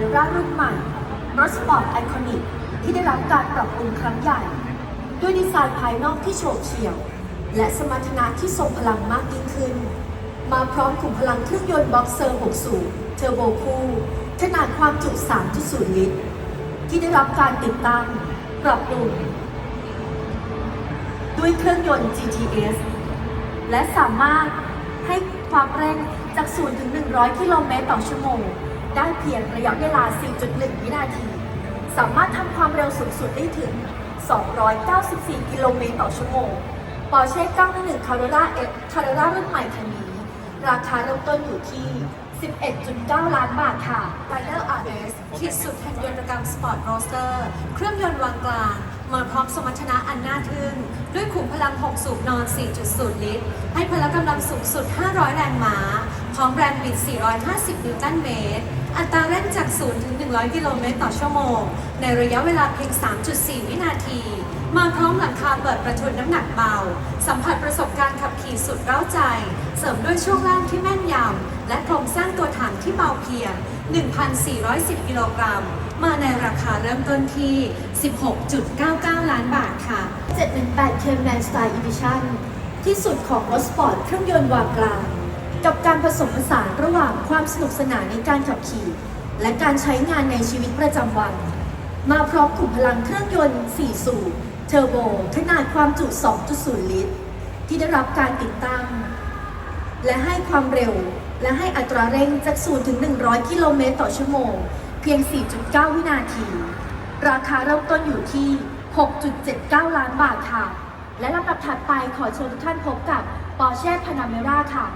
r ร่ารุ่นใหม่ รถสปอร์ตไอคอนิกที่ได้รับการปรับปรุงครั้งใหญ่ ด้วยดีไซน์ภายนอกที่โฉบเฉี่ยว และสมรรถนะที่ทรงพลังมากยิ่งขึ้น มาพร้อมขุมพลังเครื่องยนต์บ็อกเซอร์ 6 สูบเทอร์โบคู่ขนาดความจุ 3.0 ลิตร ที่ได้รับการติดตั้งปรับปรุงด้วยเครื่องยนต์ GTS และสามารถให้ความเร่งจาก 0 ถึง 100 กิโลเมตรต่อชั่วโมง ได้เพียงระยะเวลา 4.1 วินาที สามารถทำความเร็วสูงสุดได้ถึง 294 กิโลเมตรต่อชั่วโมง Porsche 911 Carrera X Carrera รุ่นใหม่คันนี้ ราคาเริ่มต้นอยู่ที่ 11.9 ล้านบาทค่ะ Rider RS คิดสุดแห่งยนตกรรมสปอร์ตโรสเตอร์ เครื่องยนต์วางกลางมาพร้อมสมรรถนะอันน่าทึ่ง ด้วยขุมพลัง 6 สูบนอน 4.0 ลิตร ให้พละกำลังสูงสุด 500 แรงม้า พร้อมแรงบิด 450 นิวตันเมตร อัตราเร่งจาก 0 ถึง 100 กิโลเมตรต่อชั่วโมง ในระยะเวลาเพียง 3.4 วินาที มาพร้อมหลังคาเปิดประทุนน้ำหนักเบา สัมผัสประสบการณ์ขับขี่สุดเร้าใจ เสริมด้วยช่วงล่างที่แม่นยำ และโครงสร้างตัวถังที่เบาเพียง 1,410 กิโลกรัม มาในราคาเริ่มต้นที่ 16.99 ล้านบาทค่ะ 718 Cayman Style Edition ที่สุดของรถสปอร์ตเครื่องยนต์วางกลาง กับการผสมผสานระหว่างความสนุกสนานในการขับขี่ และการใช้งานในชีวิตประจำวัน มาพร้อมขุมพลังเครื่องยนต์ 4 สูบเทอร์โบ ขนาดความจุ 2.0 ลิตร ที่ได้รับการติดตั้ง และให้ความเร็วและให้อัตราเร่งจาก 0 ถึง 100 กิโลเมตรต่อชั่วโมง เพียง 4.9 วินาที ราคาเริ่มต้นอยู่ที่ 6.79 ล้านบาทค่ะ และลำดับถัดไปขอเชิญทุกท่านพบกับ Porsche Panamera ค่ะ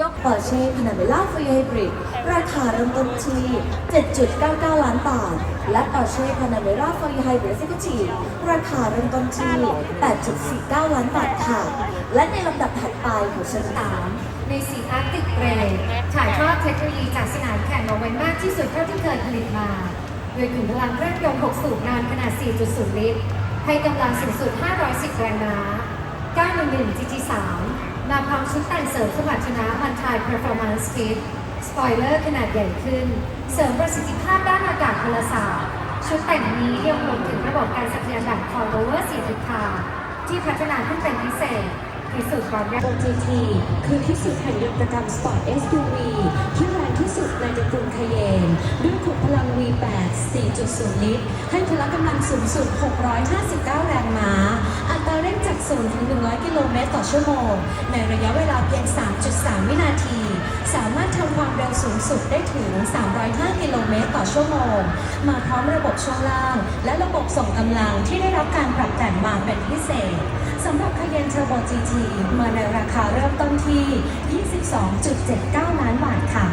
ยก Porsche Panamera Full Hybrid ราคาเริ่มต้นที่ 7.99 ล้านบาท และ Porsche Panamera Full Hybrid Executive ราคาเริ่มต้นที่ 8.49 ล้านบาทค่ะ และในลำดับถัดไปของชั้นสามในสีอาร์ติกเกรย์ถ่ายทอดเทคโนโลยีจากสนามแข่งมาไว้มากที่สุดเท่าที่เคยผลิตมา โดยขุมพลังเครื่องยนต์6สูบนานขนาด 4.0 ลิตรให้กำลังสูงสุด 510 แรงม้า911 GT3 มาพร้อมชุดแต่งเสริมสมรรถนะมันทาย Performance Kit สปอยเลอร์ขนาดใหญ่ขึ้น เสริมประสิทธิภาพด้านอากาศพลศาสตร์ชุดแต่งนี้ยังรวมถึงระบบการสะเทือนแบบ Coilover 4ทิศทางที่พัฒนาขึ้นเป็นพิเศษพิสูจน์ความยากโ GT คือที่สุดแห่งยนตกรรมสปอร์ต SUV ที่แรงที่สุดในตระกูลคาเยนด้วยขุมพลัง V8 4.0 ลิตร ให้พละกำลังสูงสุด 659 100 กิโลเมตรต่อชั่วโมง ในระยะเวลาเพียง 3.3 วินาที สามารถทำความเร็วสูงสุดได้ถึง 305 กิโลเมตรต่อชั่วโมง มาพร้อมระบบช่วงล่าง และระบบส่งกำลังที่ได้รับการปรับแต่งมาเป็นพิเศษสำหรับ Cayenne Turbo GT มาในราคาเริ่มต้นที่ 22.79 ล้านบาทค่ะ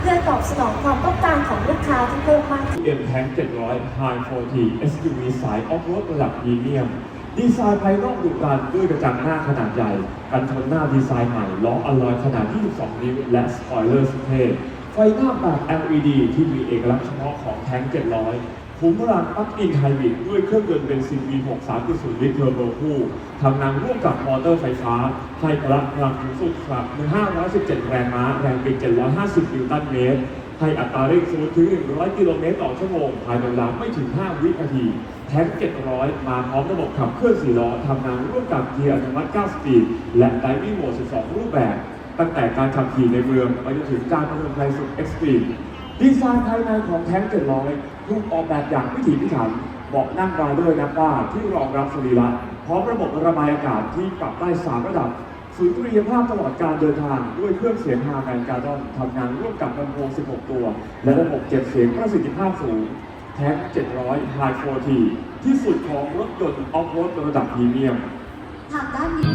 เพื่อตอบสนองความต้องการของลูกค้าที่เพิ่มมากขึ้น M Tank 700 High 40 SUV สายออฟโรดระดับพรีเมียม ดีไซน์ภายนอกดุดันด้วยกระจังหน้าขนาดใหญ่ กันชนหน้าดีไซน์ใหม่ล้ออลลอยขนาด 22 นิ้ว และสปอยเลอร์สุดเท่ไฟหน้าแบบ LED ที่มีเอกลักษณ์เฉพาะของแท้ง 700ขุมพลังปลั๊กอินไฮบริดด้วยเครื่องยนต์เบนซิน V6 3.0 ลิตรเทอร์โบคู่ทำงานร่วมกับมอเตอร์ไฟฟ้า ให้พละกำลังสูงสุดครับ517 แรงม้า แรงบิด750 นิวตันเมตร ให้อัตราเร่งสูงถึง 100 กิโลเมตรต่อชั่วโมง ภายในเวลาไม่ถึง 5 วินาที แท็ง700 มาพร้อมระบบขับเคลื่อน4ล้อทำงานร่วมกับเกียร์อัตโนมัติ 9 สปีด และไดวิ่งโหมด 12 รูปแบบ ตั้งแต่การขับขี่ในเมืองไปจนถึงการประเดินไกลสุดเอ็กซ์ตรีมดีไซน์ภายในของแท็ง700ถูกออกแบบอย่างพิถีพิถันเบาะนั่งรายเดอร์นับว่าที่รองรับสรีระพร้อมระบบระบายอากาศที่ปรับได้ 3 ระดับ ศูนย์สุริยภาพตลอดการเดินทาง ด้วยเครื่องเสียงฮาแมนการ์ดอนทำงานร่วมกับลำโพง 16 ตัว และระบบเก็บเสียงประสิทธิภาพสูง แท็ก 700 High 40ที่สุดของรถยนต์ออฟโรดระดับพรีเมียมทางด้านนี้